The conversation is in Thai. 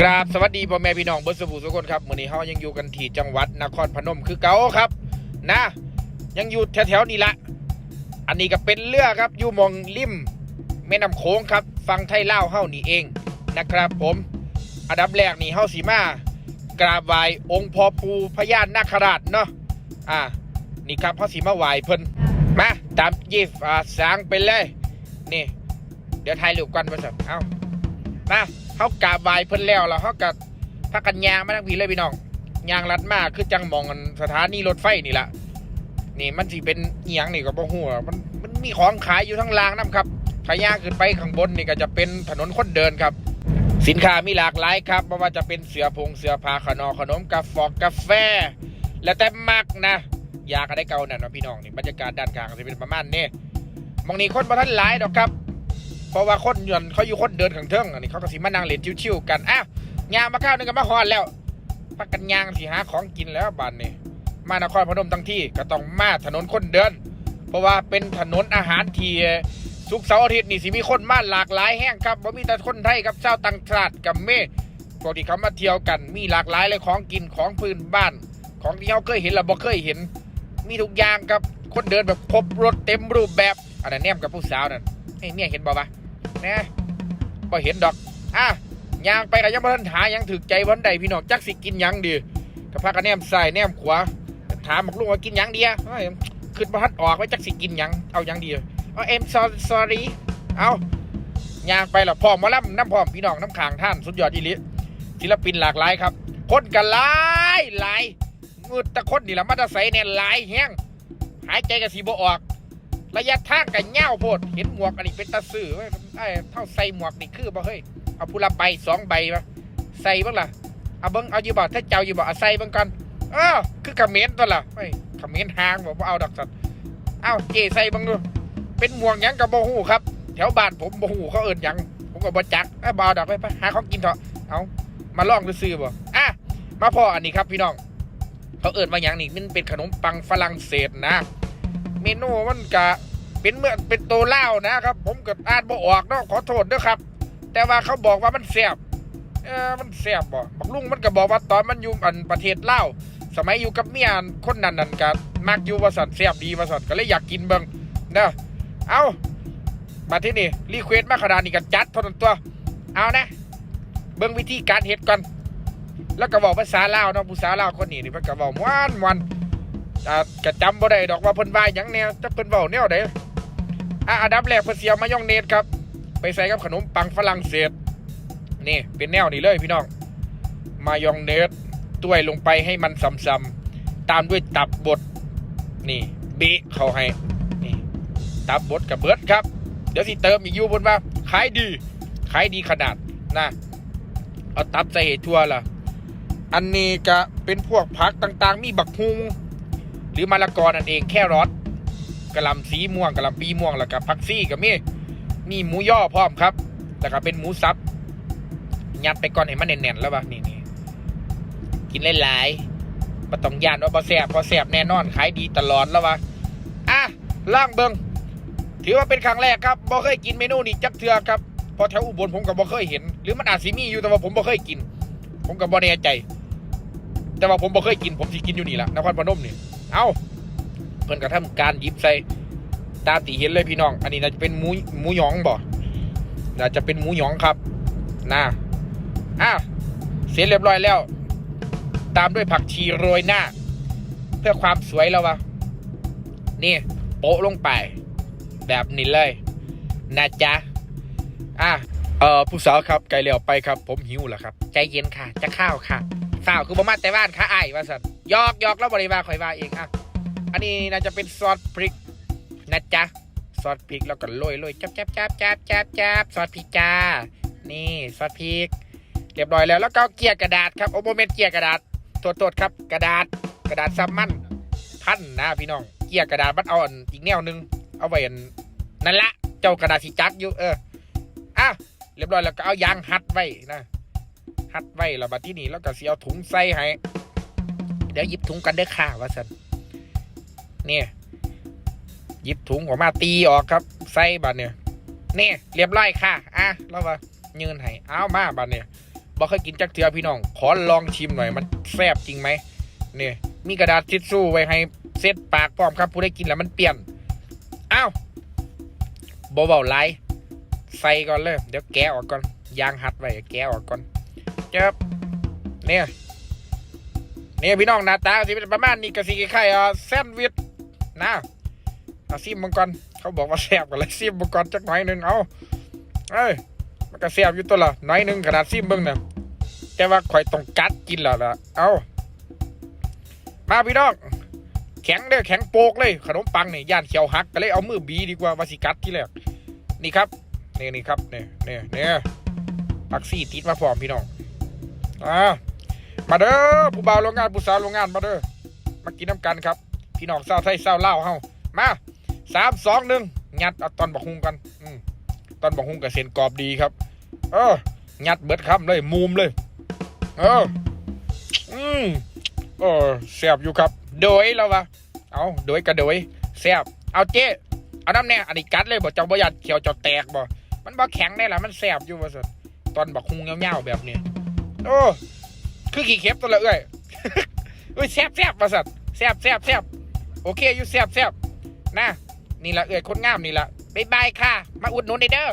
กราบสวัสดีพ่อแม่พี่น้องเบิร์สบูทุกคนครับมื้อนี้เฮายังอยู่กันที่จังหวัดนครพนมคือเก่าครับ นะ ยังอยู่แถวๆนี้ละอันนี้ก็เป็นเรือครับอยู่มองริมแม่น้ำโขงครับฟังไทยเล่าเฮานี่เองนะครับผมอันดับแรกนี่เฮาสีมากราบไหว้องค์พ่อปูพญานาคราชเนาะอ่านี่ครับเฮาสีมาไหว้เพิ่นมาตามยีฟอ่าสางไปเลยนี่ เดี๋ยวถ่ายรูปกันมาสักเอามา เขากาบไหว้เพิ่นแล้วแล้วเขากับพักกันยางมาทั้งพีเลยพี่น้องยางรัดมากคือจังมองกันสถานีรถไฟนี่ละนี่มันสิเป็นเอียงนี่ก็บ่ฮู้มันมันมีของขายอยู่ทั้งรางน้ำครับถ้าย่างขึ้นไปข้างบนนี่ก็จะเป็นถนนคนเดินครับ สินค้ามีหลากหลายครับไม่ว่าจะเป็นเสือผงเสือผ้าขนอขนมกาแฟกาแฟ แล้วแต่มักนะอยากอะไรเก่านั่นนะพี่น้องนี่บรรยากาศด้านกลางจะเป็นประมาณนี้มองนี้คนมาท่านหลายดอกครับ เพราะว่าคนยนเขาอยู่คนเดินขังเทิงอันนี้เขาก็สิมานั่งเล่นชิวๆกันอ้าวยางมาข้าวนึงก็มาฮอนแล้วพักกันยางสิหาของกินแล้วบ้านนี้มานครพนมทั้งที่ก็ต้องมาถนนคนเดิน เพราะว่าเป็นถนนอาหารที่สุกเสาร์อาทิตย์นี่สิมีคนมาหลากหลายแห่งครับบ่มีแต่คนไทยครับชาวต่างชาติกับเมพวกที่เขามาเที่ยวกันมีหลากหลายเลยของกินของพื้นบ้าน ของที่เขาเคยเห็นเราบ่เคยเห็น มีทุกอย่างครับคนเดินแบบครบรถเต็มรูปแบบอันนั้นแนมกับผู้สาวนั่น เฮ้ยเมียเห็นบ่ปะนะพอเห็นดอกอะยางไปกับยังบ่ทันหายังถึกใจวันใดพี่น้องจักสิกินยังดีกับพากันแนมซ้ายแนมขวาถามบอกลุงว่ากินยังดีอะเฮ้ยขึ้นบ่ทันออกไว้จักสิกินยังเอายังดีเอาเอ็มซอสอรี่เอายางไปละพร้อมมาล่ำน้ำพร้อมพี่น้องน้ำขางท่านสุดยอดอีลิศิลปินหลากหลายครับคนกันหลายหลายงืดตะคนนี่ละมาตะใสเนี่ยหลายแห้งหายใจกับสีบ่ออก ระยะทางกันเง่าวโพดเห็นหมวกอันนี้เป็นตาสื่อเว้ยไอ้เท่าใส่หมวกนี่คือบ่เฮ้ยเอาผู้ละใบสองใบมาใส่บ้างล่ะเอาเบิ้งเอาอยู่บ่ถ้าเจ้าอยู่บ่เอาใส่เบิ้งก่อนเออคือเมิ้นตัวล่ะเฮ้ยเมิ้นหางบอกว่าเอาดอกสัตว์เอ้าเจใส่เบิ้งดูเป็นหมวกยังกับบ่ฮู้ครับ แถวบ้านผมบ่ฮู้เขาเอิ้นหยังผมก็บ่จักไอ้บ่เอาดอกไปไปหาของกินเถอะเอามาลองดูซื้อบ่อะมาพออันนี้ครับพี่น้อง เขาเอิ้นว่าหยังนี่มันเป็นขนมปังฝรั่งเศสนะ เมนูมันกะ เป็นเมื่อเป็นตัวเล่านะครับ ผมก็อ่านบ่ออกเนาะขอโทษด้วยครับ แต่ว่าเขาบอกว่ามันแซ่บเออมันแซ่บบ่บักลุงมันก็บอกว่าตอนมันอยู่อันประเทศเลาสมัยอยู่กับเมียคนนั้นนั่นก็มักอยู่ว่าสันแซ่บดีว่าสันก็เลยอยากกินเบิ่งเด้อเอามาที่นี่รีเควสมาขนาดนี้ก็จัดทานั้นตัว เอานะ เบิ่งวิธีการเฮ็ดก่อนแล้วก็บอกภาษาลาวเนาะผู้สาวลาวคนนี้นี่เพิ่นก็เว้าม่วนม่วนก็จำบ่ได้ดอกว่าเพิ่นว่าหยังแนวจะเพิ่นเว้าแนวใด อะอันดับแรกเพิ่นสิเอามายองเนสครับ ไปใส่กับขนมปังฝรั่งเศส นี่เป็นแนวนี้เลยพี่น้อง มายองเนสต้วยลงไปให้มันซ้ำๆตามด้วยตับบด นี่เบะเขาให้ นี่ ตับบดกับเบิร์ดครับ เดี๋ยวสิเติมอีกอยู่บนว่าขายดี ขายดีขนาดนะ เอาตับใส่ทั่วล่ะ อันนี้ก็เป็นพวกผักต่างๆ มีบักฮุงหรือมะละกอนั่นเองแค่รอท กระลำสีม่วงกระลำปีม่วงแล้วก็ผักซี่กับมีมีหมูย่อพร้อมครับ แล้วก็เป็นหมูสับยัดไปก่อนให้มันแน่นๆแล้ววะนี่นี่กินหลายๆมาต้องยานว่าพอแสบพอแสบแน่นอนขายดีตลอดแล้ววะอะล่างเบิงถือว่าเป็นครั้งแรกครับบ่เคยกินเมนูนี้จักเทือครับพอแถวอุบลผมก็บ่เคยเห็น หรือมันอาจสิมีอยู่แต่ว่าผมบ่เคยกิน ผมก็บ่แน่ใจ แต่ว่าผมบ่เคยกินผมสิกินอยู่นี่แหละนครพนมนี่เอา เพิ่นกระทำการยิบใส่ตาตีเห็นเลยพี่น้อง อันนี้น่าจะเป็นหมูหมูหยองบ่น่าจะเป็นหมูหยองครับนะอะเสร็จเรียบร้อยแล้ว ตามด้วยผักชีโรยหน้า เพื่อความสวยแล้ววะนี่ โปะลงไป แบบนี้เลยนะจ๊ะอะเอ่อผู้สาวครับไกลเลี้ยวไปครับ ผมหิวแล้วครับ ใจเย็นค่ะ จะข้าวค่ะข้าวคือบ่มาแต่บ้านค่ะไอ้ว่าสัตว์ยอกยอกแล้วบริวารข่อยว่าเองอะ อันนี้น่าจะเป็นซอสพริกนะจ๊ะซอสพริกแล้วก็โรยโรยจับจับจับจับจับจับซอสพริกจ้า นี่ซอสพริกเรียบร้อยแล้วแล้วก็เกลี่ยกระดาษครับโอโมเมนเกลี่ยกระดาษโทษโทษครับ กระดาษกระดาษซับมันพันนะพี่น้องเกลี่ยกระดาษมันเอาอีกแนวหนึงเอาไว้อันนั่นละเจ้ากระดาษสีจักอยู่เอออะเรียบร้อยแล้วก็เอายางหัดไว้นะหัดไว้แล้วบัดที่นี่แล้วก็เสียเอาถุงใส่ให้เดี๋ยวหยิบถุงกันเด้อค่ะว่าสัน เนี่ยหยิบถุงออกมาตีออกครับใส่บัดเนี่ยนี่เรียบร้อยค่ะอะแล้วว่ายืนให้เอามาบัดเนี่ยบ่เคยกินจักเทือพี่น้อง ขอลองชิมหน่อยมันแซ่บจริงไหมเนี่ยมีกระดาษทิชชู่ไว้ให้เซ็ตปากพร้อมครับผู้ได้กินแล้วมันเปลี่ยนอ้าวบเบาไรใส่ก่อนเลย เดี๋ยวแกะออกก่อนยางหัดไว้แกะออกก่อนเจ็บเนี่ยเนี่ยพี่น้องหน้าตาสิเป็นประมาณนี้ก็สิคล้ายๆอ่าแซนด์วิช นะเอาซิมมังกรเขาบอกว่าแซ่บกันเลยซิมมังกรจักหน่อยหนึงเอาเอ้ยมันก็แซ่บอยู่ตัวละหน้อยหนึงขนาดซิมเบิ่งเนี่ยแต่ว่าข่อยต้องกัดกินแล้วล่ะเอามาพี่น้องแข็งเด้อแข็งโปกเลยขนมปังเนี่ยย่านเขียวหักก็เลยเอามือบีดีกว่าวาสิกัดที่แรกนี่ครับนี่นี่ครับเนี่ยเนี่ยเนี่ยปักซี่ติดมาพร้อมพี่น้องอ่ามาเด้อผู้บ่าวโรงงานผู้สาวโรงงานมาเด้อมากินน้ำกันครับ พี่น้องเศร้าไทยเศร้าเล่าเฮามาสามสองหนึ่งยัดเอาตอนบักฮุงกันอืมตอนบักฮุงกับเส้นกรอบดีครับ เออยัดเบิดคำเลยมุมเลย เออ อืมเออแซบอยู่ครับ โดยแล้ววะเอาโดยกระโดยแซบเอาเจ๊เอาน้ำแน่อันนี้กัดเลยบ่เจ้าบ่ยัดเขียวเจ้าแตกบ่มันบ่แข็งได้ละมันแซบอยู่ว่าซั่นตอนบักฮุงเงาๆแบบนี้โอ้คือขี้เข็บตัวละเอ้ยเอ้ยแซบแซบว่าซั่นแซบแซบแซบ โอเคอยู่แซ่บแซ่บนะนี่ละเอ้ยคนงามนี่ละบ๊ายบายค่ะ มาอุดหนุนได้เด้อ